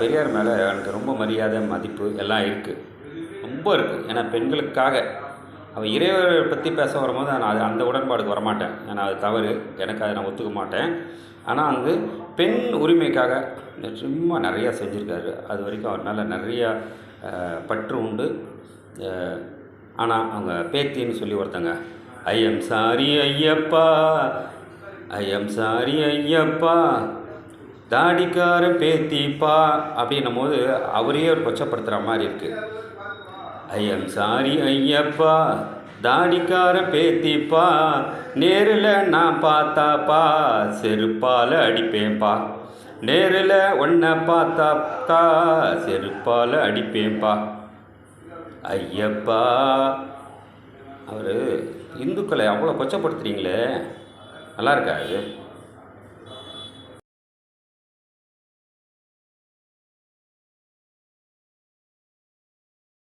பெரியார் மேலே எனக்கு ரொம்ப மரியாதை மதிப்பு எல்லாம் இருக்குது ரொம்ப இருக்குது ஏன்னா பெண்களுக்காக அவன் இறைவரை பற்றி பேச வரும்போது நான் அது அந்த உடன்பாடுக்கு வரமாட்டேன். ஏன்னா அது தவறு. எனக்கு அதை நான் ஒத்துக்க மாட்டேன். ஆனால் வந்து பெண் உரிமைக்காக சும்மா நிறையா செஞ்சுருக்காரு. அது வரைக்கும் அவர் நிறையா பற்று உண்டு. ஆனால் அவங்க பேத்தின்னு சொல்லி ஒருத்தங்க ஐயம் சாரி ஐயப்பா. ஐயம் சாரி ஐயப்பா. தாடிக்கார பேத்திப்பா அப்படின்னும் போது அவரையே ஒரு கொச்சப்படுத்துகிற மாதிரி இருக்குது ஐயம் சாரி ஐயப்பா தாடிக்கார பேத்திப்பா நேரில் நான் பார்த்தாப்பா செருப்பால் அடிப்பேன்ப்பா நேரில் ஒன்றை பார்த்தாக்கா செருப்பால் அடிப்பேன்ப்பா ஐயப்பா அவர் இந்துக்களை அவ்வளோ கொச்சப்படுத்துகிறீங்களே நல்லா இருக்காது